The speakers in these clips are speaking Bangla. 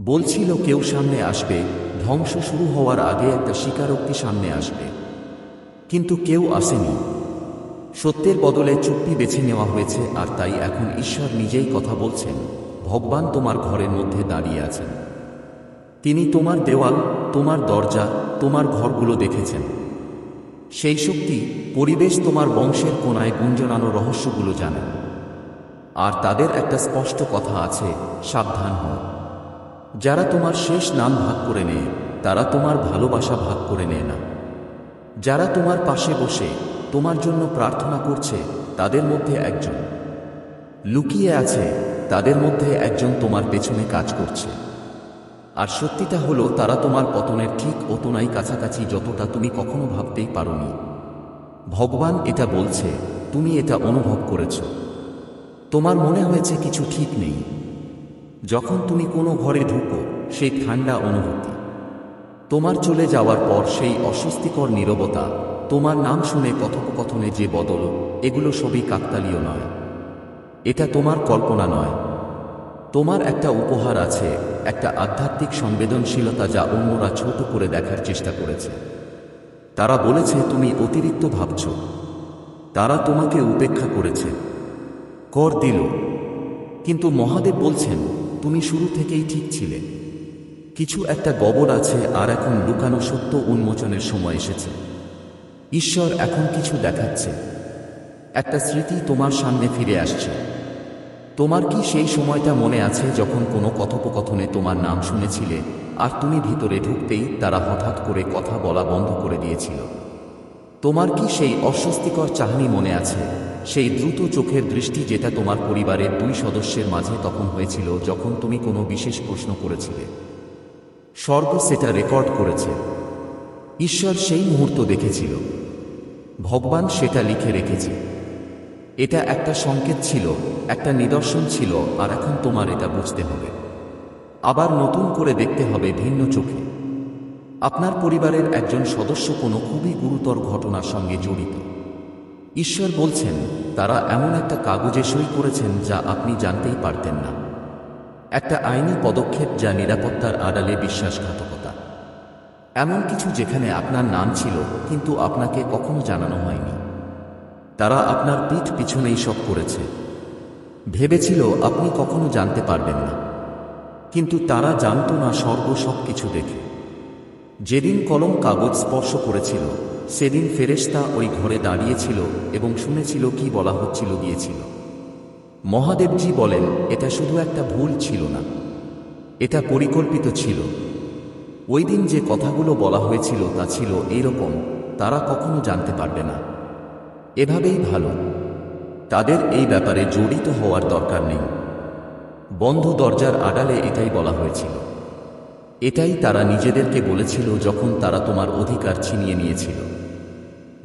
বলছিল, কেউ সামনে আসবে। ধ্বংস শুরু হওয়ার আগে একটা স্বীকারোক্তি সামনে আসবে। কিন্তু কেউ আসেনি। সত্যের বদলে চুক্তি বেছে নেওয়া হয়েছে, আর তাই এখন ঈশ্বর নিজেই কথা বলছেন। ভগবান তোমার ঘরের মধ্যে দাঁড়িয়ে আছেন। তিনি তোমার দেওয়াল, তোমার দরজা, তোমার ঘরগুলো দেখেছেন। সেই শক্তি পরিবেশ তোমার বংশের কোনায় গুঞ্জনানো রহস্যগুলো জানেন। আর তাদের একটা স্পষ্ট কথা আছে, সাবধান হও। যারা তোমার শেষ নাম ভাগ করে নেয়, তারা তোমার ভালোবাসা ভাগ করে নেয় না। যারা তোমার পাশে বসে, তোমার জন্য প্রার্থনা করছে, তাদের মধ্যে একজন। লুকিয়ে আছে, তাদের মধ্যে একজন তোমার পেছনে কাজ করছে। আর সত্যিটা হলো, তারা তোমার পতনের ঠিক অতনাই কাছাকাছি যতটা তুমি কখনো ভাবতেই পারোনি। ভগবান এটা বলছে, তুমি এটা অনুভব করেছ। তোমার মনে হয়েছে কিছু ঠিক নেই যখন তুমি কোনো ঘরে ঢুকো, সেই ঠান্ডা অনুভূতি। তোমার চলে যাওয়ার পর সেই অস্বস্তিকর নীরবতা, তোমার নাম শুনে কথোপকথনে যে বদল, এগুলো সবই কাকতালীয় নয়। এটা তোমার কল্পনা নয়। তোমার একটা উপহার আছে, একটা আধ্যাত্মিক সংবেদনশীলতা যা অন্যরা ছোট করে দেখার চেষ্টা করেছে। তারা বলেছে, তুমি অতিরিক্ত ভাবছ। তারা তোমাকে উপেক্ষা করেছে। কর দিল। কিন্তু মহাদেব বলছেন তুমি শুরু থেকেই ঠিক ছিলে। কিছু একটা গবর আছে আর এখন লুকানো সত্য উন্মোচনের সময় এসেছে। ঈশ্বর এখন কিছু দেখাচ্ছে। একটা স্মৃতি তোমার সামনে ফিরে আসছে। তোমার কি সেই সময়টা মনে আছে যখন কোনো কথোপকথনে তোমার নাম শুনেছিলে আর তুমি ভিতরে ঢুকতেই তারা হঠাৎ করে কথা বলা বন্ধ করে দিয়েছিল? তোমার কি সেই অস্বস্তিকর চাহনি মনে আছে? সেই দ্রুত চোখের দৃষ্টি যেটা তোমার পরিবারের দুই সদস্যের মাঝে তখন হয়েছিল যখন তুমি কোনো বিশেষ প্রশ্ন করেছিলে। স্বর্গ সেটা রেকর্ড করেছে। ঈশ্বর সেই মুহূর্ত দেখেছিল। ভগবান সেটা লিখে রেখেছে। এটা একটা সংকেত ছিল, একটা নিদর্শন ছিল, আর এখন তোমার এটা বুঝতে হবে। আবার নতুন করে দেখতে হবে ভিন্ন চোখে। আপনার পরিবারের একজন সদস্য কোনো খুবই গুরুতর ঘটনার সঙ্গে জড়িত। ঈশ্বর বলছেন, তারা এমন একটা কাগজে সই করেছেন যা আপনি জানতেই পারতেন না। একটা আইনি পদক্ষেপ যা নিরাপত্তার আড়ালে বিশ্বাসঘাতকতা। এমন কিছু যেখানে আপনার নাম ছিল, কিন্তু আপনাকে কখনো জানানো হয়নি। তারা আপনার পিঠ পিছনেই সব করেছে। ভেবেছিল আপনি কখনো জানতে পারবেন না। কিন্তু তারা জানত না স্বর্গ সব কিছু দেখে। যেদিন কলম কাগজ স্পর্শ করেছিল, সেদিন ফেরেশতা ওই ঘরে দাঁড়িয়েছিল এবং শুনেছিল কি বলা হচ্ছিল গিয়েছিল মহাদেবজি বলেন, এটা শুধু একটা ভুল ছিল না, এটা পরিকল্পিত ছিল। ওই দিন যে কথাগুলো বলা হয়েছিল তা ছিল এইরকম তারা কখনো জানতে পারবে না। এভাবেই ভালো। তাদের এই ব্যাপারে জড়িত হওয়ার দরকার নেই। বন্ধ দরজার আড়ালে এটাই বলা হয়েছিল। এটাই তারা নিজেদেরকে বলেছিল যখন তারা তোমার অধিকার ছিনিয়ে নিয়েছিল।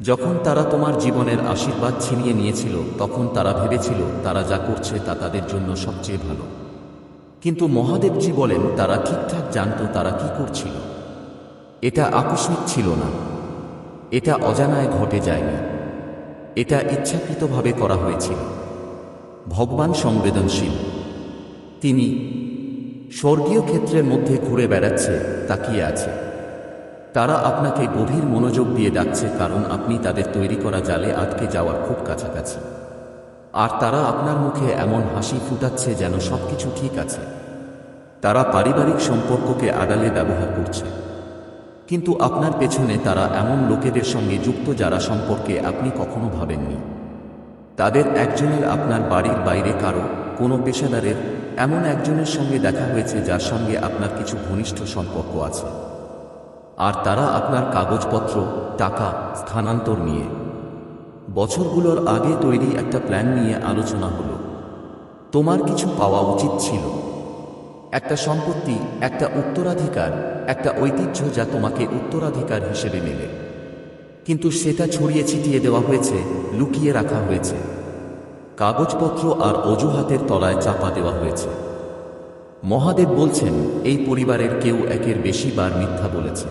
যখন তারা তোমার জীবনের আশীর্বাদ ছিনিয়ে নিয়েছিল, তখন তারা ভেবেছিল তারা যা করছে তা তাদের জন্য সবচেয়ে ভালো। কিন্তু মহাদেবজি বলেন, তারা ঠিকঠাক জানত তারা কি করছিল। এটা আকস্মিক ছিল না। এটা অজানায় ঘটে যায়নি। এটা ইচ্ছাকৃতভাবে করা হয়েছিল। ভগবান সংবেদনশীল। তিনি স্বর্গীয় ক্ষেত্রের মধ্যে ঘুরে বেড়াচ্ছে, তাকিয়ে আছে। তারা আপনাকে গভীর মনোযোগ দিয়ে ডাকছে কারণ আপনি তাদের তৈরি করা জালে আটকে যাওয়ার খুব কাছাকাছি। আর তারা আপনার মুখে এমন হাসি ফুটাচ্ছে যেন সবকিছু ঠিক আছে। তারা পারিবারিক সম্পর্ককে আড়ালে ব্যবহার করছে। কিন্তু আপনার পেছনে তারা এমন লোকেদের সঙ্গে যুক্ত যারা সম্পর্কে আপনি কখনো ভাবেননি। তাদের একজনের আপনার বাড়ির বাইরে কারও কোনো পেশাদারের এমন একজনের সঙ্গে দেখা হয়েছে যার সঙ্গে আপনার কিছু ঘনিষ্ঠ সম্পর্ক আছে। আর তারা আপনার কাগজপত্র, টাকা, স্থানান্তর নিয়ে। বছরগুলোর আগে তৈরি একটা প্ল্যান নিয়ে আলোচনা হলো। তোমার কিছু পাওয়া উচিত ছিল। একটা সম্পত্তি, একটা উত্তরাধিকার, একটা ঐতিহ্য যা তোমাকে উত্তরাধিকার হিসেবে মেলে। কিন্তু সেটা ছড়িয়ে ছিটিয়ে দেওয়া হয়েছে, লুকিয়ে রাখা হয়েছে। কাগজপত্র আর অজুহাতের তলায় চাপা দেওয়া হয়েছে। মহাদেব বলছেন, এই পরিবারের কেউ একের বেশি বার মিথ্যা বলেছে।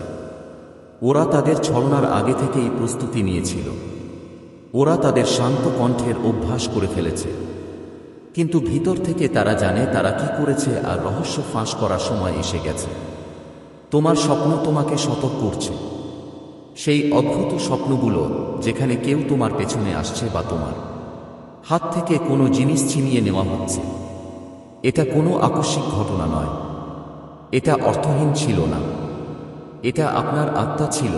ওরা তাদের ছলনার আগে থেকেই প্রস্তুতি নিয়েছিল। ওরা তাদের শান্ত কণ্ঠের অভ্যাস করে ফেলেছে। কিন্তু ভিতর থেকে তারা জানে তারা কি করেছে আর রহস্য ফাঁস করার সময় এসে গেছে। তোমার স্বপ্ন তোমাকে সতর্ক করছে। সেই অদ্ভুত স্বপ্নগুলো যেখানে কেউ তোমার পেছনে আসছে বা তোমার হাত থেকে কোনো জিনিস ছিনিয়ে নেওয়া হচ্ছে। এটা কোনো আকস্মিক ঘটনা নয়। এটা অর্থহীন ছিল না। এটা আপনার আত্মা ছিল,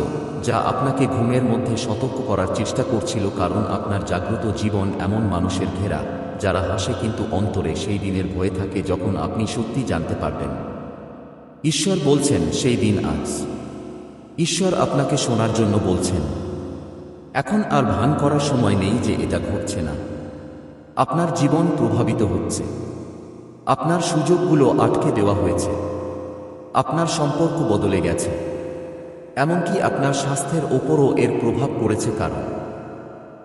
যা আপনাকে ঘুমের মধ্যে সতর্ক করার চেষ্টা করছিল কারণ আপনার জাগ্রত জীবন এমন মানুষের ঘেরা, যারা হাসে কিন্তু অন্তরে সেই দিনের ভয়ে থাকে যখন আপনি সত্যি জানতে পারবেন। ঈশ্বর বলছেন, সেই দিন আজ। ঈশ্বর আপনাকে শোনার জন্য বলছেন, এখন আর ভান করার সময় নেই যে এটা ঘটছে না। আপনার জীবন প্রভাবিত হচ্ছে। আপনার সুযোগগুলো আটকে দেওয়া হয়েছে। আপনার সম্পর্ক বদলে গেছে। এমনকি আপনার স্বাস্থ্যের ওপরও এর প্রভাব পড়েছে কারণ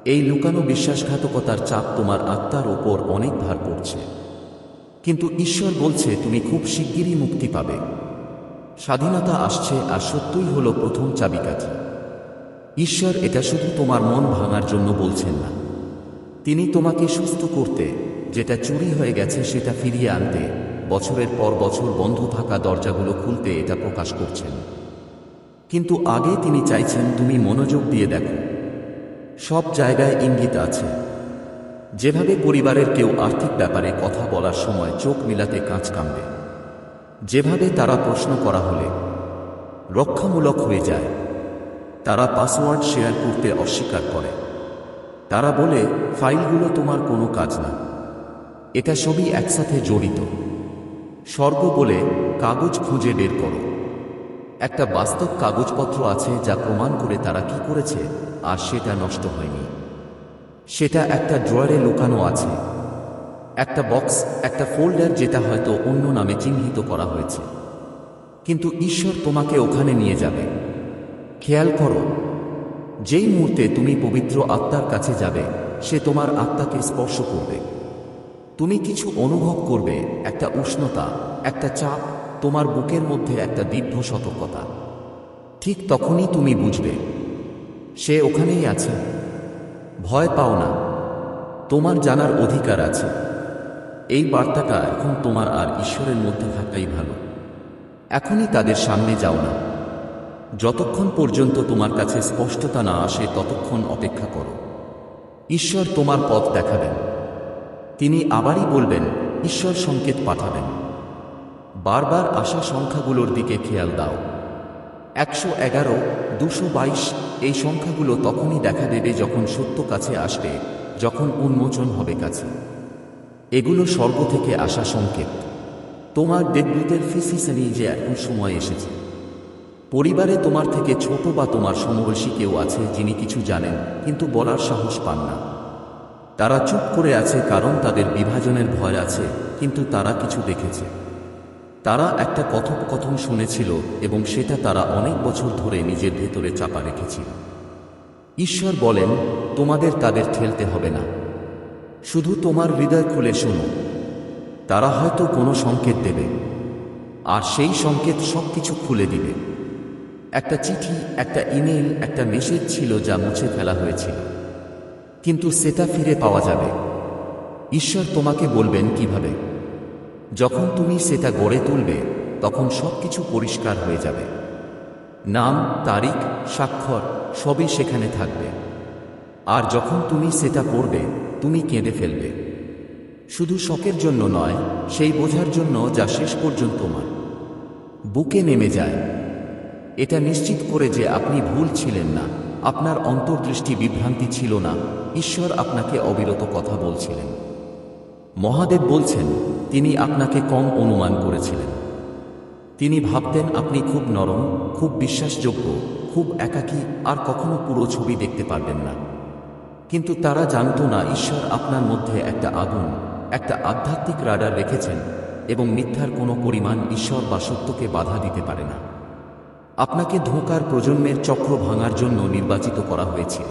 এই লুকানো বিশ্বাসঘাতকতার চাপ তোমার আত্মার ওপর অনেক ভার পড়ছে। কিন্তু ঈশ্বর বলছে, তুমি খুব শিগগিরই মুক্তি পাবে। স্বাধীনতা আসছে আর সত্যই হলো প্রথম চাবিকাঠি। ঈশ্বর এটা শুধু তোমার মন ভাঙার জন্য বলছেন না। তিনি তোমাকে সুস্থ করতে, যেটা চুরি হয়ে গেছে সেটা ফিরিয়ে আনতে, বছরের পর বছর বন্ধ থাকা দরজাগুলো খুলতে এটা প্রকাশ করছেন। কিন্তু আগে তিনি চাইছেন তুমি মনোযোগ দিয়ে দেখো। সব জায়গায় ইঙ্গিত আছে। যেভাবে পরিবারের কেউ আর্থিক ব্যাপারে কথা বলার সময় চোখ মিলাতে কাঁচ কামবে যেভাবে তারা প্রশ্ন করা হলে রক্ষামূলক হয়ে যায়। তারা পাসওয়ার্ড শেয়ার করতে অস্বীকার করে। তারা বলে, ফাইলগুলো তোমার কোনো কাজ না। এটা সবই একসাথে জড়িত। স্বর্গ বলে কাগজ খুঁজে বের করো। একটা বাস্তব কাগজপত্র আছে যা প্রমাণ করে তারা কি করেছে, আর সেটা নষ্ট হয়নি। সেটা একটা ড্রয়ারে লুকানো আছে। একটা বক্স, একটা ফোল্ডার যেটা হয়তো অন্য নামে চিহ্নিত করা হয়েছে। কিন্তু ঈশ্বর তোমাকে ওখানে নিয়ে যাবে। খেয়াল করো যেই মুহূর্তে তুমি পবিত্র আত্মার কাছে যাবে, সে তোমার আত্মাকে স্পর্শ করবে। তুমি কিছু অনুভব করবে, একটা উষ্ণতা, একটা চাপ, তোমার বুকের মধ্যে একটা দীর্ঘ সতর্কতা। ঠিক তখনই তুমি বুঝবে, সে ওখানেই আছে। ভয় পাও না, তোমার জানার অধিকার আছে। এই বার্তাটা এখন তোমার আর ঈশ্বরের মধ্যে থাকাই ভালো। এখনই তাদের সামনে যাও না। যতক্ষণ পর্যন্ত তোমার কাছে স্পষ্টতা না আসে, ততক্ষণ অপেক্ষা করো। ঈশ্বর তোমার পথ দেখাবেন। তিনি আবারই বলবেন, ঈশ্বর সংকেত পাঠাবেন। বারবার আসা সংখ্যাগুলোর দিকে খেয়াল দাও। একশো এগারো, দুশো বাইশ, এই সংখ্যাগুলো তখনই দেখা দেবে যখন সত্য কাছে আসবে, যখন উন্মোচন হবে কাছে। এগুলো স্বর্গ থেকে আসা সংকেত। তোমার দেবদূতের ফিসিসেনি যে এখন সময় এসেছে। পরিবারে তোমার থেকে ছোট বা তোমার সমবয়সী কেউ আছে যিনি কিছু জানেন, কিন্তু বলার সাহস পান না। তারা চুপ করে আছে কারণ তাদের বিভাজনের ভয় আছে, কিন্তু তারা কিছু দেখেছে। তারা একটা কথোপকথন শুনেছিল এবং সেটা তারা অনেক বছর ধরে নিজের ভেতরে চাপা রেখেছিল। ঈশ্বর বলেন, তোমাদের তাদের ঠেলতে হবে না। শুধু তোমার হৃদয় খুলে শোনো। তারা হয়তো কোনো সংকেত দেবে, আর সেই সংকেত সব কিছু খুলে দিবে। একটা চিঠি, একটা ইমেল, একটা মেসেজ ছিল যা মুছে ফেলা হয়েছিল। কিন্তু সেটা ফিরে পাওয়া যাবে। ঈশ্বর তোমাকে বলবেন কীভাবে? যখন তুমি সেটা গড়ে তুলবে, তখন সব কিছু পরিষ্কার হয়ে যাবে। নাম, তারিখ, স্বাক্ষর, সবই সেখানে থাকবে। আর যখন তুমি সেটা করবে তুমি কেঁদে ফেলবে। শুধু শখের জন্য নয়, সেই বোঝার জন্য যা শেষ পর্যন্ত তোমার। বুকে নেমে যায়। এটা নিশ্চিত করে যে আপনি ভুল ছিলেন না। আপনার অন্তর্দৃষ্টি বিভ্রান্তি ছিল না। ঈশ্বর আপনাকে অবিরত কথা বলছিলেন। মহাদেব বলছেন, তিনি আপনাকে কম অনুমান করেছিলেন। তিনি ভাবতেন আপনি খুব নরম, খুব বিশ্বাসযোগ্য, খুব একাকী, আর কখনো পুরো ছবি দেখতে পারবেন না। কিন্তু তারা জানত না ঈশ্বর আপনার মধ্যে একটা আগুন, একটা আধ্যাত্মিক রাডার রেখেছেন এবং মিথ্যার কোনো পরিমাণ ঈশ্বর বা সত্যকে বাধা দিতে পারে না। আপনাকে ধোঁকার প্রজন্মের চক্র ভাঙার জন্য নির্বাচিত করা হয়েছিল।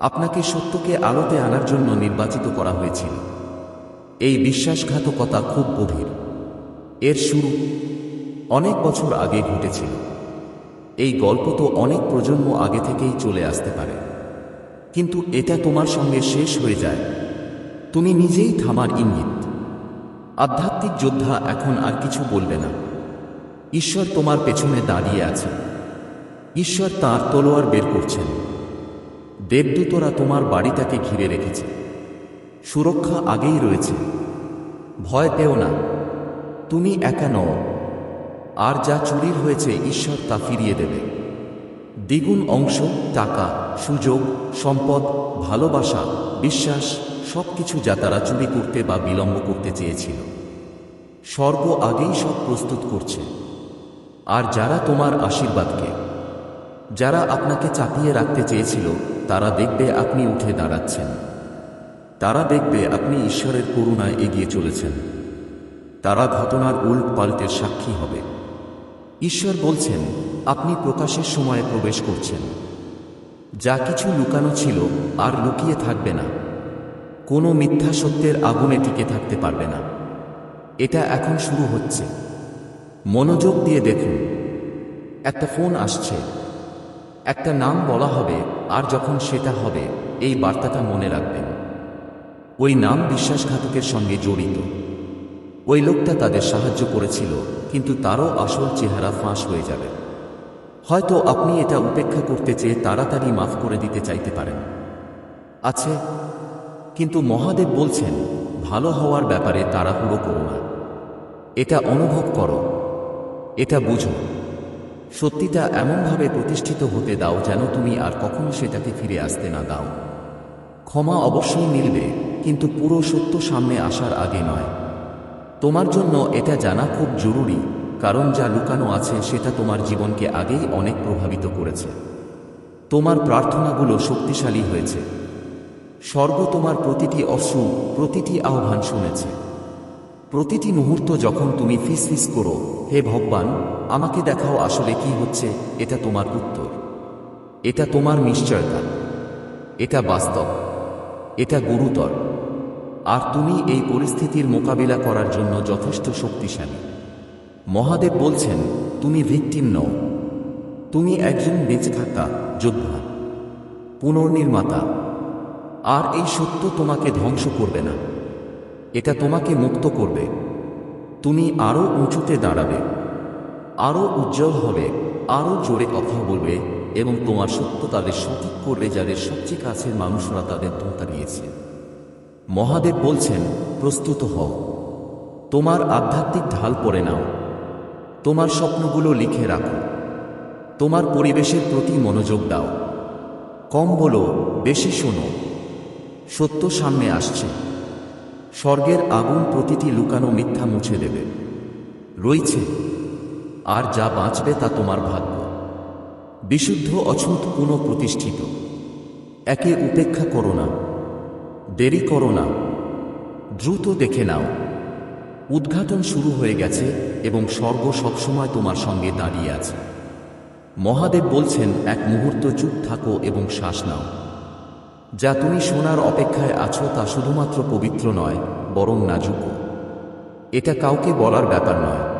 আপনাকে সত্যকে আলোতে আনার জন্য নির্বাচিত করা হয়েছিল। এই বিশ্বাসঘাতকতা খুব গভীর। এর শুরু অনেক বছর আগে ঘটেছিল। এই গল্প তো অনেক প্রজন্ম আগে থেকেই চলে আসতে পারে। কিন্তু এটা তোমার সঙ্গে শেষ হয়ে যায়। তুমি নিজেই থামার ইঙ্গিত। আধ্যাত্মিক যোদ্ধা এখন আর কিছু বলবে না। ঈশ্বর তোমার পেছনে দাঁড়িয়ে আছে। ঈশ্বর তাঁর তলোয়ার বের করছেন। দেবদূতরা তোমার বাড়িটাকে ঘিরে রেখেছে। সুরক্ষা আগেই রয়েছে। ভয় পেও না। তুমি একা নও। আর যা চুরির হয়েছে ঈশ্বর তা ফিরিয়ে দেবে। দ্বিগুণ অংশ, টাকা, সুযোগ, সম্পদ, ভালোবাসা, বিশ্বাস সব কিছু যা তারা চুরি করতে বা বিলম্ব করতে চেয়েছিল। স্বর্গ আগেই সব প্রস্তুত করছে। আর যারা তোমার আশীর্বাদকে, যারা আপনাকে চাপিয়ে রাখতে চেয়েছিল, তারা দেখবে আপনি উঠে দাঁড়াচ্ছেন। তারা দেখবে আপনি ঈশ্বরের করুণায় এগিয়ে চলেছেন। তারা ঘটনার উল্ট পাল্টের সাক্ষী হবে। ঈশ্বর বলছেন, আপনি প্রকাশের সময়ে প্রবেশ করছেন। যা কিছু লুকানো ছিল আর লুকিয়ে থাকবে না। কোনো মিথ্যা সত্যের আগুনে টিকে থাকতে পারবে না। এটা এখন শুরু হচ্ছে। মনোযোগ দিয়ে দেখুন। একটা ফোন আসছে। একটা নাম বলা হবে, আর যখন সেটা হবে, এই বার্তাটা মনে রাখবেন। ওই নাম বিশ্বাসঘাতকের সঙ্গে জড়িত। ওই লোকটা তাদের সাহায্য করেছিল, কিন্তু তারও আসল চেহারা ফাঁস হয়ে যাবে। হয়তো আপনি এটা উপেক্ষা করতে চেয়ে তাড়াতাড়ি মাফ করে দিতে চাইতে পারেন। আছে। কিন্তু মহাদেব বলছেন, ভালো হওয়ার ব্যাপারে তাড়াহুড়ো করো না। এটা অনুভব করো। এটা বুঝো। সত্যিটা এমনভাবে প্রতিষ্ঠিত হতে দাও যেন তুমি আর কখনো সেটাকে ফিরে আসতে না দাও। ক্ষমা অবশ্যই মিলবে, কিন্তু পুরো সত্য সামনে আসার আগে নয়। তোমার জন্য এটা জানা খুব জরুরি, কারণ যা লুকানো আছে সেটা তোমার জীবনকে আগেই অনেক প্রভাবিত করেছে। তোমার প্রার্থনাগুলো শক্তিশালী হয়েছে। স্বর্গ তোমার প্রতিটি অশ্রু, প্রতিটি আহ্বান শুনেছে। প্রতিটি মুহূর্ত যখন তুমি ফিস ফিস করো, হে ভগবান, আমাকে দেখাও আসলে কি হচ্ছে, এটা তোমার উত্তর। এটা তোমার নিশ্চয়তা। এটা বাস্তব। এটা গুরুতর। আর তুমি এই পরিস্থিতির মোকাবিলা করার জন্য যথেষ্ট শক্তিশালী। মহাদেব বলছেন, তুমি ভিকটিম নও। তুমি একজন বেঁচে থাকা যোদ্ধা, পুনর্নির্মাতা। আর এই সত্য তোমাকে ধ্বংস করবে না। এটা তোমাকে মুক্ত করবে। তুমি আরও উঁচুতে দাঁড়াবে আরও উজ্জ্বল হবে আরও জোরে কথা বলবে এবং তোমার সত্য তাদের সঠিক করবে যাদের সবচেয়ে কাছের মানুষরা তাদের ধোঁতা দিয়েছে। মহাদেব বলছেন, প্রস্তুত হও। তোমার আধ্যাত্মিক ঢাল পরে নাও। তোমার স্বপ্নগুলো লিখে রাখো। তোমার পরিবেশের প্রতি মনোযোগ দাও। কম বলো, বেশি শোনো। সত্য সামনে আসছে। স্বর্গের আগুন প্রতিটি লুকানো মিথ্যা মুছে দেবে। রয়েছে। আর যা বাঁচবে তা তোমার ভাগ্য। বিশুদ্ধ, অছুত, পুনঃপ্রতিষ্ঠিত। একে উপেক্ষা করো না। দেরি করো না। দ্রুত দেখে নাও। উদ্ঘাটন শুরু হয়ে গেছে এবং স্বর্গ সবসময় তোমার সঙ্গে দাঁড়িয়ে আছে। মহাদেব বলছেন, এক মুহূর্ত চুপ থাকো এবং শ্বাস নাও। যা তুমি শোনার অপেক্ষায় আছো তা শুধুমাত্র পবিত্র নয়, বরং নাজুকও এটা কাউকে বলার ব্যাপার নয়।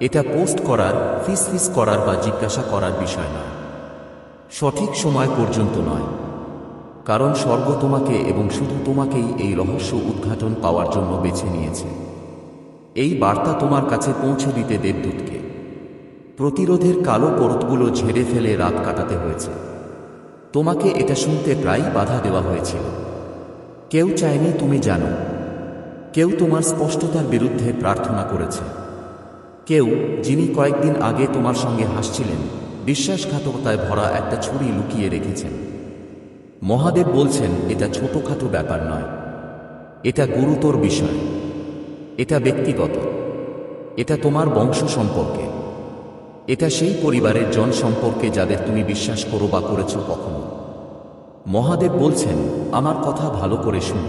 এটা পোস্ট করার, ফিস ফিস করার বা জিজ্ঞাসা করার বিষয় নয়। সঠিক সময় পর্যন্ত নয়। কারণ স্বর্গ তোমাকে এবং শুধু তোমাকেই এই রহস্য উদ্ঘাটন পাওয়ার জন্য বেছে নিয়েছে। এই বার্তা তোমার কাছে পৌঁছে দিতে দেবদূতকে। প্রতিরোধের কালো পরতগুলো ঝেড়ে ফেলে রাত কাটাতে হয়েছে। তোমাকে এটা শুনতে প্রায়ই বাধা দেওয়া হয়েছিল। কেউ চায়নি তুমি জানো। কেউ তোমার স্পষ্টতার বিরুদ্ধে প্রার্থনা করেছে। কেউ, যিনি কয়েকদিন আগে তোমার সঙ্গে হাসছিলেন, বিশ্বাসঘাতকতায় ভরা একটা ছুরি লুকিয়ে রেখেছেন। মহাদেব বলছেন, এটা ছোটখাটো ব্যাপার নয়। এটা গুরুতর বিষয়। এটা ব্যক্তিগত। এটা তোমার বংশ সম্পর্কে। এটা সেই পরিবারের জন সম্পর্কে যাদের তুমি বিশ্বাস করো বা করেছ কখনো। মহাদেব বলছেন, আমার কথা ভালো করে শুনো।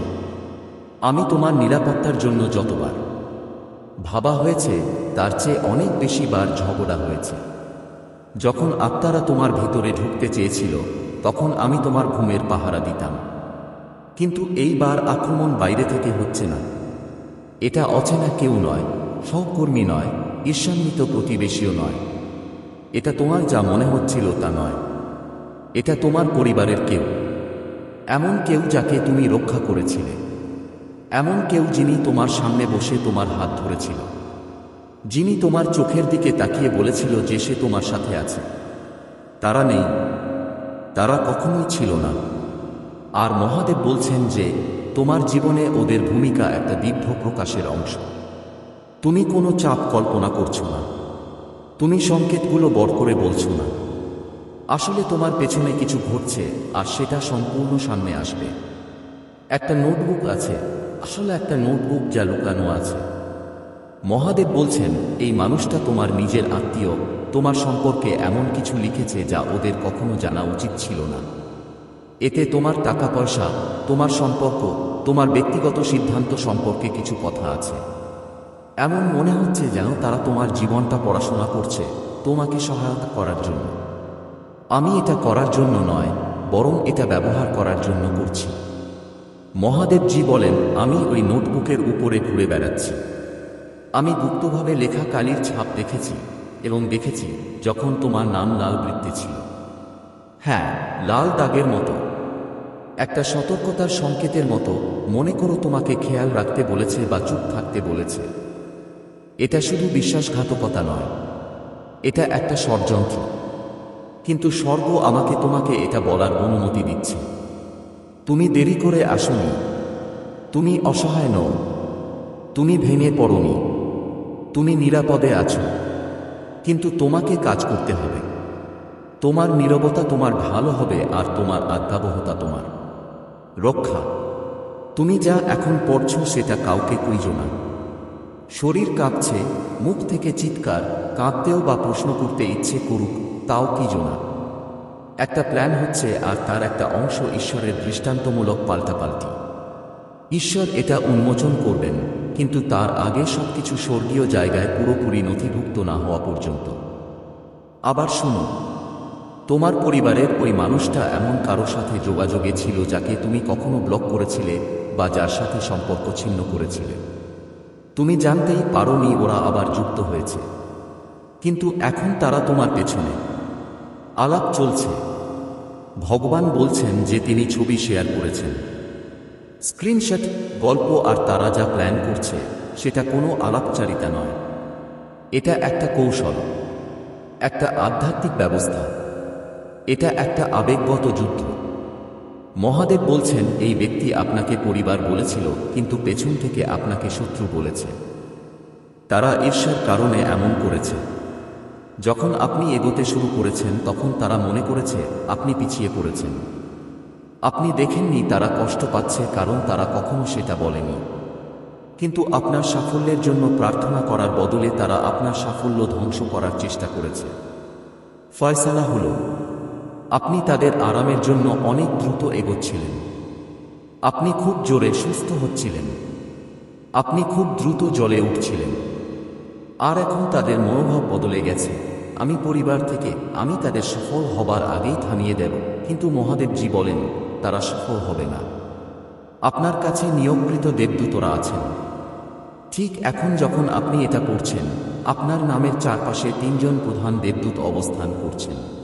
আমি তোমার নিরাপত্তার জন্য যতবার। ভাবা হয়েছে, তার চেয়ে অনেক বেশি বার ঝগড়া হয়েছে। যখন আত্মারা তোমার ভিতরে ঢুকতে চেয়েছিল, তখন আমি তোমার ঘুমের পাহারা দিতাম। কিন্তু এইবার আক্রমণ বাইরে থেকে হচ্ছে না। এটা অচেনা কেউ নয়, সহকর্মী নয়, ঈর্ষান্বিত প্রতিবেশীও নয়। এটা তোমার যা মনে হচ্ছিল তা নয়। এটা তোমার পরিবারের কেউ। এমন কেউ যাকে তুমি রক্ষা করেছিলে। এমন কেউ যিনি তোমার সামনে বসে তোমার হাত ধরেছিল। যিনি তোমার চোখের দিকে তাকিয়ে বলেছিল যে সে তোমার সাথে আছে। তারা নেই। তারা কখনোই ছিল না। আর মহাদেব বলছেন যে, তোমার জীবনে ওদের ভূমিকা একটা দীর্ঘ প্রকাশের অংশ। তুমি কোনো চাপ কল্পনা করছ না। তুমি সংকেতগুলো বড় করে বলছো না। আসলে তোমার পেছনে কিছু ঘটছে, আর সেটা সম্পূর্ণ সামনে আসবে। একটা নোটবুক আছে, আসলে একটা নোটবুক যা লুকানো আছে। মহাদেব বলছেন, এই মানুষটা তোমার নিজের আত্মীয়, তোমার সম্পর্কে এমন কিছু লিখেছে যা ওদের কখনো জানা উচিত ছিল না। এতে তোমার টাকা পয়সা, তোমার সম্পর্ক, তোমার ব্যক্তিগত সিদ্ধান্ত সম্পর্কে কিছু কথা আছে। এমন মনে হচ্ছে যেন তারা তোমার জীবনটা পড়াশোনা করছে, তোমাকে সহায়তা করার জন্য। আমি এটা করার জন্য নয়, বরং এটা ব্যবহার করার জন্য করছি। মহাদেবজি বলেন, আমি ওই নোটবুকের উপরে ঘুরে বেড়াচ্ছি। আমি গুপ্তভাবে লেখা কালির ছাপ দেখেছি এবং দেখেছি যখন তোমার নাম লাল বৃত্তে ছিল। হ্যাঁ লাল দাগের মতো। একটা সতর্কতার সংকেতের মতো মনে করো তোমাকে খেয়াল রাখতে বলেছে বা চুপ থাকতে বলেছে। এটা শুধু বিশ্বাসঘাতকতা নয়, এটা একটা ষড়যন্ত্র। কিন্তু স্বর্গ আমাকে তোমাকে এটা বলার অনুমতি দিচ্ছে। তুমি দেরি করে আসনি, তুমি অসহায় নও, তুমি ভেঙে পড়নি, তুমি নিরাপদে আছো। কিন্তু তোমাকে কাজ করতে হবে। তোমার নীরবতা তোমার ভালো হবে আর তোমার আজ্ঞাবহতা তোমার। রক্ষা, তুমি যা এখন পড়ছ সেটা কাউকে কুইজ না। শরীর কাঁপছে, মুখ থেকে চিৎকার, কাঁদতেও বা প্রশ্ন করতে ইচ্ছে করুক, তাও কি জোনা? একটা প্ল্যান হচ্ছে আর তার একটা অংশ ঈশ্বরের দৃষ্টান্তমূলক পাল্টাপাল্টি। ঈশ্বর এটা উন্মোচন করবেন, কিন্তু তার আগে সবকিছু স্বর্গীয় জায়গায় পুরোপুরি নথিভুক্ত না হওয়া পর্যন্ত। আবার শুনো তোমার পরিবারের ওই মানুষটা এমন কারও সাথে যোগাযোগে ছিল যাকে তুমি কখনো ব্লক করেছিলে বা যার সাথে সম্পর্ক ছিন্ন করেছিলে। তুমি জানতেই পারোনি ওরা আবার যুক্ত হয়েছে। কিন্তু এখন তারা তোমার পেছনে। আলাপ চলছে। ভগবান বলছেন যে তিনি ছবি শেয়ার করেছেন। স্ক্রিনশট, গল্প আর তারা যা প্ল্যান করছে, সেটা কোনো আলাপচারিতা নয়। এটা একটা কৌশল। একটা আধ্যাত্মিক ব্যবস্থা। এটা একটা আবেগগত যুদ্ধ। মহাদেব বলছেন, এই ব্যক্তি আপনাকে পরিবার বলেছিল, কিন্তু পেছন থেকে আপনাকে শত্রু বলেছে। তারা ঈর্ষার কারণে এমন করেছে। যখন আপনি এগোতে শুরু করেছেন, তখন তারা মনে করেছে, আপনি পিছিয়ে পড়েছেন। আপনি দেখেননি তারা কষ্ট পাচ্ছে, কারণ তারা কখনো সেটা বলেনি। কিন্তু আপনার সাফল্যের জন্য প্রার্থনা করার বদলে তারা আপনার সাফল্য ধ্বংস করার চেষ্টা করেছে। ফয়সালা হল আপনি তাদের আরামের জন্য অনেক দ্রুত এগোচ্ছিলেন। আপনি খুব জোরে সুস্থ হচ্ছিলেন। আপনি খুব দ্রুত জলে উঠছিলেন। আর এখন তাদের মনোভাব বদলে গেছে। আমি পরিবার থেকে, আমি তাদের সফল হবার আগেই থামিয়ে দেব। কিন্তু মহাদেবজি বলেন, তারা সফল হবে না। আপনার কাছে নিয়োগকৃত দেবদূতরা আছেন। ঠিক এখন যখন আপনি এটা করছেন, আপনার নামের চারপাশে তিনজন প্রধান দেবদূত অবস্থান করছেন।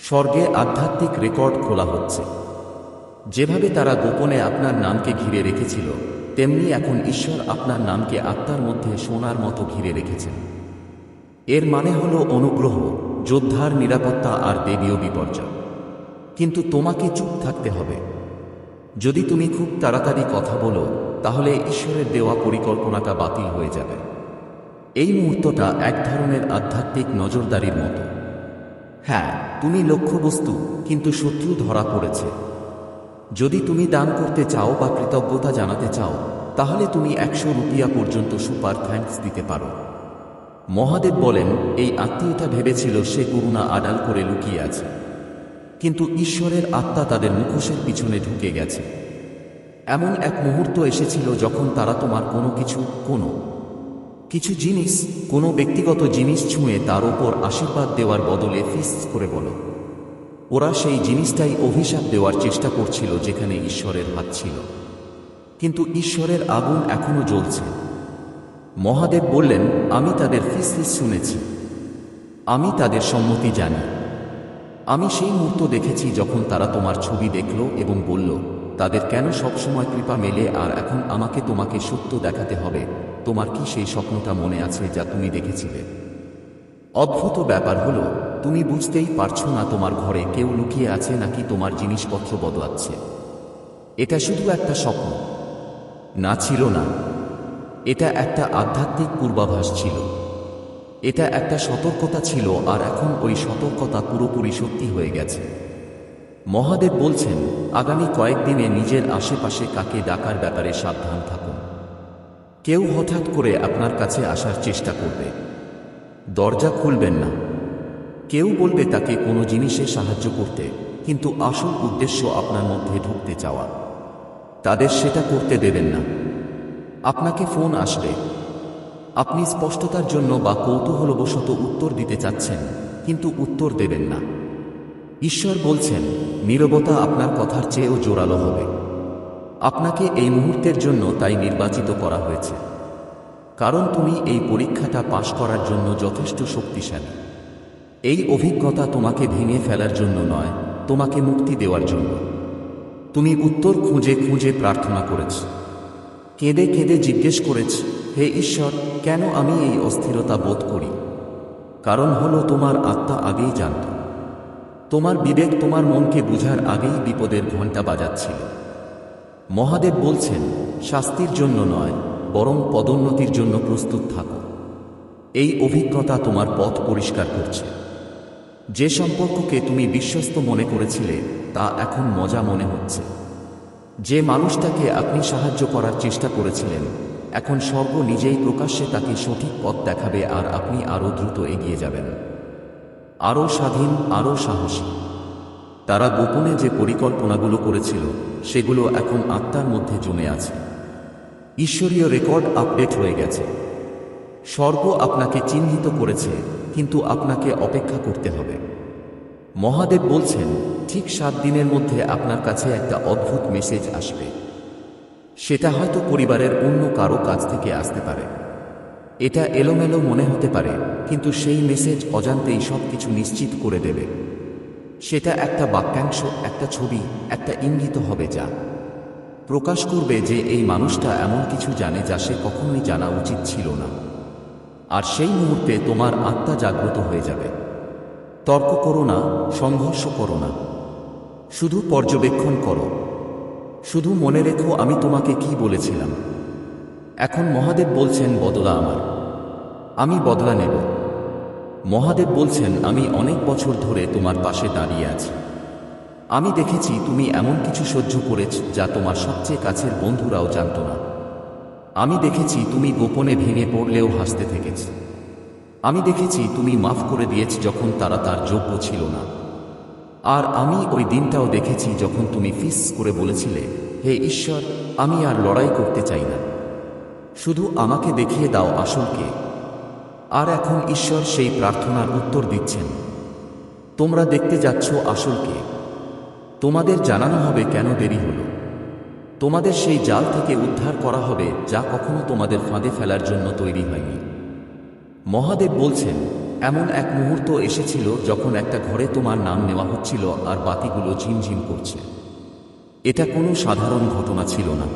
স্বর্গে আধ্যাত্মিক রেকর্ড খোলা হচ্ছে। যেভাবে তারা গোপনে আপনার নামকে ঘিরে রেখেছিল, তেমনি এখন ঈশ্বর আপনার নামকে আত্মার মধ্যে সোনার মতো ঘিরে রেখেছেন। এর মানে হল অনুগ্রহ, যোদ্ধার নিরাপত্তা আর দেবীয় বিপর্যয়। কিন্তু তোমাকে চুপ থাকতে হবে। যদি তুমি খুব তাড়াতাড়ি কথা বলো, তাহলে ঈশ্বরের দেওয়া পরিকল্পনাটা বাতিল হয়ে যাবে। এই মুহূর্তটা এক ধরনের আধ্যাত্মিক নজরদারির মতো। হ্যাঁ তুমি লক্ষ্যবস্তু, কিন্তু শত্রু ধরা পড়েছে। যদি তুমি দান করতে চাও বা কৃতজ্ঞতা জানাতে চাও, তাহলে তুমি একশো রুপিয়া পর্যন্ত সুপার থ্যাঙ্কস দিতে পারো। মহাদেব বলেন, এই আত্মীয়তা ভেবেছিল সে করুণা আড়াল করে লুকিয়ে আছে। কিন্তু ঈশ্বরের আত্মা তাদের মুখোশের পিছনে ঢুকে গেছে। এমন এক মুহূর্ত এসেছিল যখন তারা তোমার কোনো কিছু, কোনো কিছু জিনিস কোনো ব্যক্তিগত জিনিস ছুঁয়ে তার ওপর আশীর্বাদ দেওয়ার বদলে ফিস করে বলো। ওরা সেই জিনিসটাই অভিশাপ দেওয়ার চেষ্টা করছিল যেখানে ঈশ্বরের হাত ছিল। কিন্তু ঈশ্বরের আগুন এখনও জ্বলছে। মহাদেব বললেন, আমি তাদের ফিসফিস শুনেছি। আমি তাদের সম্মতি জানি। আমি সেই মুহূর্ত দেখেছি যখন তারা তোমার ছবি দেখল এবং বলল, তাদের কেন সবসময় কৃপা মেলে আর এখন আমাকে তোমাকে সত্য দেখাতে হবে? তোমার কি সেই স্বপ্নটা মনে আছে যা তুমি দেখেছিলে? অদ্ভুত ব্যাপার হলো, তুমি বুঝতেই পারছ না তোমার ঘরে কেউ লুকিয়ে আছে নাকি তোমার জিনিসপত্র বদলাচ্ছে। এটা শুধু একটা স্বপ্ন। না, ছিল না। এটা একটা আধ্যাত্মিক পূর্বাভাস ছিল। এটা একটা সতর্কতা ছিল আর এখন ওই সতর্কতা পুরোপুরি সত্যি হয়ে গেছে। মহাদেব বলছেন, আগামী কয়েকদিনে নিজের আশেপাশে কাকে ডাকার ব্যাপারে সাবধান থাকুন কেউ হঠাৎ করে আপনার কাছে আসার চেষ্টা করবে। দরজা খুলবেন না। কেউ বলবে তাকে কোনো জিনিসে সাহায্য করতে, কিন্তু আসল উদ্দেশ্য আপনার মধ্যে ঢুকতে চাওয়া। তাদের সেটা করতে দেবেন না। আপনাকে ফোন আসবে। আপনি স্পষ্টতার জন্য বা কৌতূহলবশত উত্তর দিতে চাচ্ছেন, কিন্তু উত্তর দেবেন না। ঈশ্বর বলছেন, নীরবতা আপনার কথার চেয়েও জোরালো হবে। আপনাকে এই মুহূর্তের জন্য তাই নির্বাচিত করা হয়েছে। কারণ তুমি এই পরীক্ষাটা পাশ করার জন্য যথেষ্ট শক্তিশালী। এই অভিজ্ঞতা তোমাকে ভেঙে ফেলার জন্য নয়, তোমাকে মুক্তি দেওয়ার জন্য। তুমি উত্তর খুঁজে খুঁজে প্রার্থনা করেছ। কেঁদে কেঁদে জিজ্ঞেস করেছ, হে ঈশ্বর, কেন আমি এই অস্থিরতা বোধ করি? কারণ হলো তোমার আত্মা আগেই জানত। তোমার বিবেক তোমার মনকে বুঝার আগেই বিপদের ঘণ্টা বাজাচ্ছিল। মহাদেব বলছেন, শাস্তির জন্য নয়, বরং পদোন্নতির জন্য প্রস্তুত থাকো। এই অভিজ্ঞতা তোমার পথ পরিষ্কার করছে। যে সম্পর্ককে তুমি বিশ্বস্ত মনে করেছিলে, তা এখন মজা মনে হচ্ছে। যে মানুষটাকে আপনি সাহায্য করার চেষ্টা করেছিলেন, এখন স্বর্গ নিজেই প্রকাশ্যে তাকে সঠিক পথ দেখাবে আর আপনি আরও দ্রুত এগিয়ে যাবেন। আরও স্বাধীন, আরও সাহসী। তারা গোপনে যে পরিকল্পনাগুলো করেছিল, সেগুলো এখন আত্মার মধ্যে জমে আছে। ঈশ্বরীয় রেকর্ড আপডেট হয়ে গেছে। স্বর্গ আপনাকে চিহ্নিত করেছে, কিন্তু আপনাকে অপেক্ষা করতে হবে। মহাদেব বলছেন, ঠিক সাত দিনের মধ্যে আপনার কাছে একটা অদ্ভুত মেসেজ আসবে। সেটা হয়তো পরিবারের অন্য কারও কাছ থেকে আসতে পারে। এটা এলোমেলো মনে হতে পারে, কিন্তু সেই মেসেজ অজান্তেই সব কিছু নিশ্চিত করে দেবে। সেটা একটা বাক্যাংশ, একটা ছবি, একটা ইঙ্গিত হবে যা প্রকাশ করবে যে এই মানুষটা এমন কিছু জানে যা সে কখনোই জানা উচিত ছিল না। আর সেই মুহূর্তে তোমার আত্মা জাগ্রত হয়ে যাবে। তর্ক করো না, সংঘর্ষ করো না। শুধু পর্যবেক্ষণ করো। শুধু মনে রেখো আমি তোমাকে কি বলেছিলাম। এখন মহাদেব বলছেন, বদলা আমার। আমি বদলা নেব। মহাদেব বলছেন, আমি অনেক বছর ধরে তোমার পাশে দাঁড়িয়ে আছি। আমি দেখেছি তুমি এমন কিছু সহ্য করেছ যা তোমার সবচেয়ে কাছের বন্ধুরাও জানত না। আমি দেখেছি তুমি গোপনে ভেঙে পড়লেও হাসতে থেকেছ। আমি দেখেছি তুমি মাফ করে দিয়েছ যখন তারা তার যোগ্য ছিল না। আর আমি ওই দিনটাও দেখেছি যখন তুমি ফিস করে বলেছিলে, হে ঈশ্বর, আমি আর লড়াই করতে চাই না। শুধু আমাকে দেখিয়ে দাও আসলকে আর এখন ঈশ্বর সেই প্রার্থনার উত্তর দিচ্ছেন। তোমরা দেখতে যাচ্ছ আসলকে তোমাদের জানানো হবে কেন দেরি হল। তোমাদের সেই জাল থেকে উদ্ধার করা হবে যা কখনো তোমাদের ফাঁদে ফেলার জন্য তৈরি হয়নি। মহাদেব বলছেন, এমন এক মুহূর্ত এসেছিল যখন একটা ঘরে তোমার নাম নেওয়া হচ্ছিল আর বাতিগুলো ঝিমঝিম করছে। এটা কোনো সাধারণ ঘটনা ছিল না।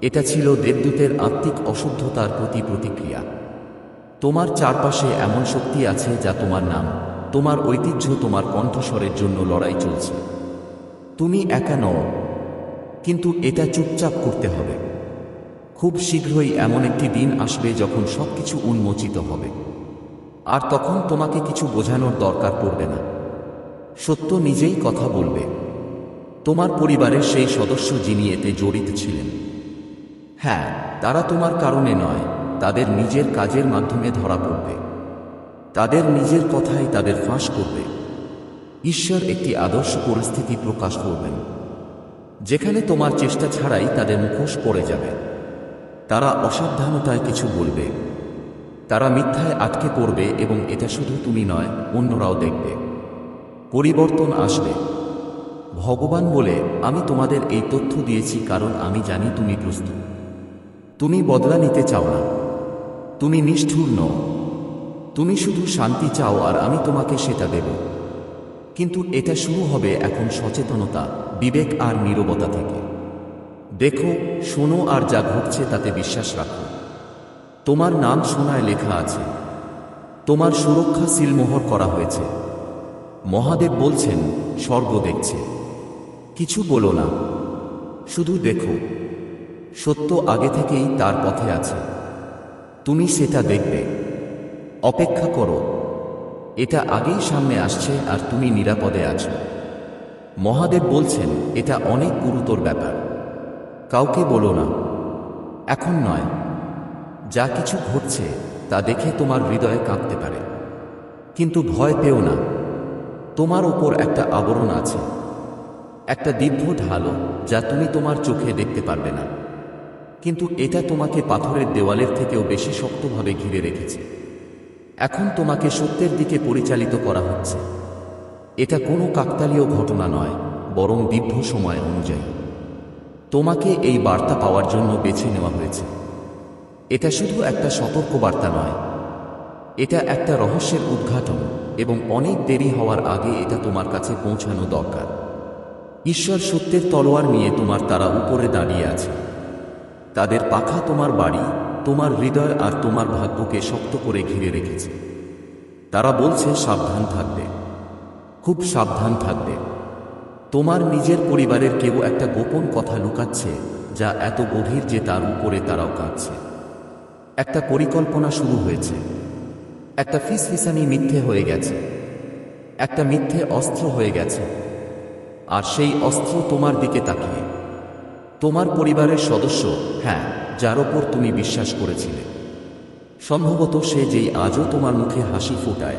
এটা ছিল দেবদূতের আত্মিক অশুদ্ধতার প্রতি প্রতিক্রিয়া। তোমার চারপাশে এমন শক্তি আছে যা তোমার নাম। তোমার ঐতিহ্য তোমার কণ্ঠস্বরের জন্য লড়াই চলছে। তুমি একা নও, কিন্তু এটা চুপচাপ করতে হবে। খুব শীঘ্রই এমন একটি দিন আসবে যখন সবকিছু উন্মোচিত হবে। আর তখন তোমাকে কিছু বোঝানোর দরকার পড়বে না। সত্য নিজেই কথা বলবে। তোমার পরিবারের সেই সদস্য যিনি এতে জড়িত ছিলেন। হ্যাঁ তারা তোমার কারণে নয় তাদের নিজের কাজের মাধ্যমে ধরা পড়বে। তাদের নিজের কথাই তাদের ফাঁস করবে। ঈশ্বর একটি আদর্শ পরিস্থিতি প্রকাশ করবেন। যেখানে তোমার চেষ্টা ছাড়াই তাদের মুখোশ পড়ে যাবে। তারা অসাবধানতায় কিছু বলবে। তারা মিথ্যায় আটকে পড়বে এবং এটা শুধু তুমি নয়, অন্যরাও দেখবে। পরিবর্তন আসবে। ভগবান বলে, আমি তোমাদের এই তথ্য দিয়েছি কারণ আমি জানি তুমি প্রস্তুত। তুমি বদলা নিতে চাও না। তুমি নিষ্ঠুর নও। তুমি শুধু শান্তি চাও আর আমি তোমাকে সেটা দেব। কিন্তু এটা শুরু হবে এখন সচেতনতা, বিবেক আর নীরবতা থেকে। দেখো, শোনো আর যা ঘটছে তাতে বিশ্বাস রাখো। তোমার নাম সোনায় লেখা আছে। তোমার সুরক্ষা সিলমোহর করা হয়েছে। মহাদেব বলছেন, স্বর্গ দেখছে। কিছু বলো না। শুধু দেখো। সত্য আগে থেকেই তার পথে আছে। তুমি সেটা দেখবে। অপেক্ষা করো। এটা আগেই সামনে আসছে আর তুমি নিরাপদে আছো। মহাদেব বলছেন, এটা অনেক গুরুতর ব্যাপার। কাউকে বলো না। এখন নয়। যা কিছু ঘটছে, তা দেখে তোমার হৃদয়ে কাঁপতে পারে। কিন্তু ভয় পেও না। তোমার ওপর একটা আবরণ আছে। একটা দিব্য ঢালো যা তুমি তোমার চোখে দেখতে পারবে না। কিন্তু এটা তোমাকে পাথরের দেওয়ালের থেকেও বেশি শক্তভাবে ঘিরে রেখেছে। এখন তোমাকে সত্যের দিকে পরিচালিত করা হচ্ছে। এটা কোনো কাকতালীয় ঘটনা নয়, বরং দীর্ঘ সময় অনুযায়ী। তোমাকে এই বার্তা পাওয়ার জন্য বেছে নেওয়া হয়েছে। এটা শুধু একটা সতর্ক বার্তা নয়। এটা একটা রহস্যের উদ্ঘাটন এবং অনেক দেরি হওয়ার আগে এটা তোমার কাছে পৌঁছানো দরকার। ঈশ্বর সত্যের তলোয়ার নিয়ে তোমার তারা উপরে দাঁড়িয়ে আছে। তাদের পাখা তোমার বাড়ি, তোমার হৃদয় আর তোমার ভাগ্যকে শক্ত করে ঘিরে রেখেছে। তারা বলছে, সাবধান থাকবে। খুব সাবধান থাকবে। তোমার নিজের পরিবারের কেউ একটা গোপন কথা লুকাচ্ছে, যা এত গভীর যে তার উপরে তারাও কাঁদছে। একটা পরিকল্পনা শুরু হয়েছে। একটা ফিসফিসানি মিথ্যে হয়ে গেছে। একটা মিথ্যে অস্ত্র হয়ে গেছে। আর সেই অস্ত্র তোমার দিকে তাকিয়ে। তোমার পরিবারের সদস্য হ্যাঁ যার ওপর তুমি বিশ্বাস করেছিলে। সম্ভবত সে যেই আজও তোমার মুখে হাসি ফোটায়।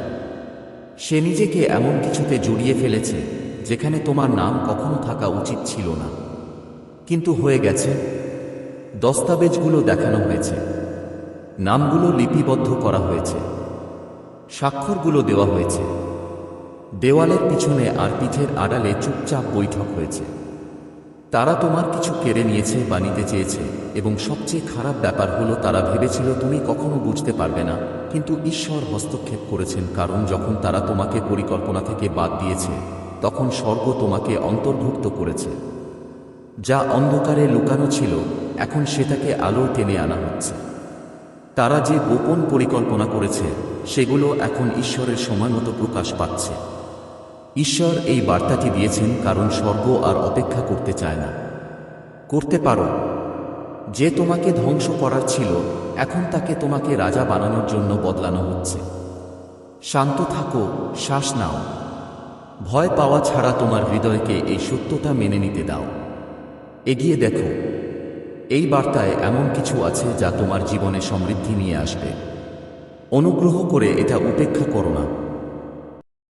সে নিজেকে এমন কিছুতে জড়িয়ে ফেলেছে, যেখানে তোমার নাম কখনো থাকা উচিত ছিল না। কিন্তু হয়ে গেছে। দস্তাবেজগুলো দেখানো হয়েছে। নামগুলো লিপিবদ্ধ করা হয়েছে। স্বাক্ষরগুলো দেওয়া হয়েছে। দেওয়ালের পিছনে আর পিঠের আড়ালে চুপচাপ বৈঠক হয়েছে। তারা তোমার কিছু কেড়ে নিয়েছে বা নিতে চেয়েছে, এবং সবচেয়ে খারাপ ব্যাপার হলো তারা ভেবেছিল তুমি কখনো বুঝতে পারবে না। কিন্তু ঈশ্বর হস্তক্ষেপ করেছেন, কারণ যখন তারা তোমাকে পরিকল্পনা থেকে বাদ দিয়েছে, তখন স্বর্গ তোমাকে অন্তর্ভুক্ত করেছে। যা অন্ধকারে লুকানো ছিল, এখন সেটাকে আলো টেনে আনা হচ্ছে। তারা যে গোপন পরিকল্পনা করেছে, সেগুলো এখন ঈশ্বরের সময় মতো প্রকাশ পাচ্ছে। ঈশ্বর এই বার্তাটি দিয়েছেন কারণ স্বর্গ আর অপেক্ষা করতে চায় না। করতে পারো। যে তোমাকে ধ্বংস করার ছিল, এখন তাকে তোমাকে রাজা বানানোর জন্য বদলানো হচ্ছে। শান্ত থাকো, শ্বাস নাও। ভয় পাওয়া ছাড়া তোমার হৃদয়কে এই সত্যতা মেনে নিতে দাও। এগিয়ে দেখো, এই বার্তায় এমন কিছু আছে যা তোমার জীবনে সমৃদ্ধি নিয়ে আসবে। অনুগ্রহ করে এটা উপেক্ষা করো না।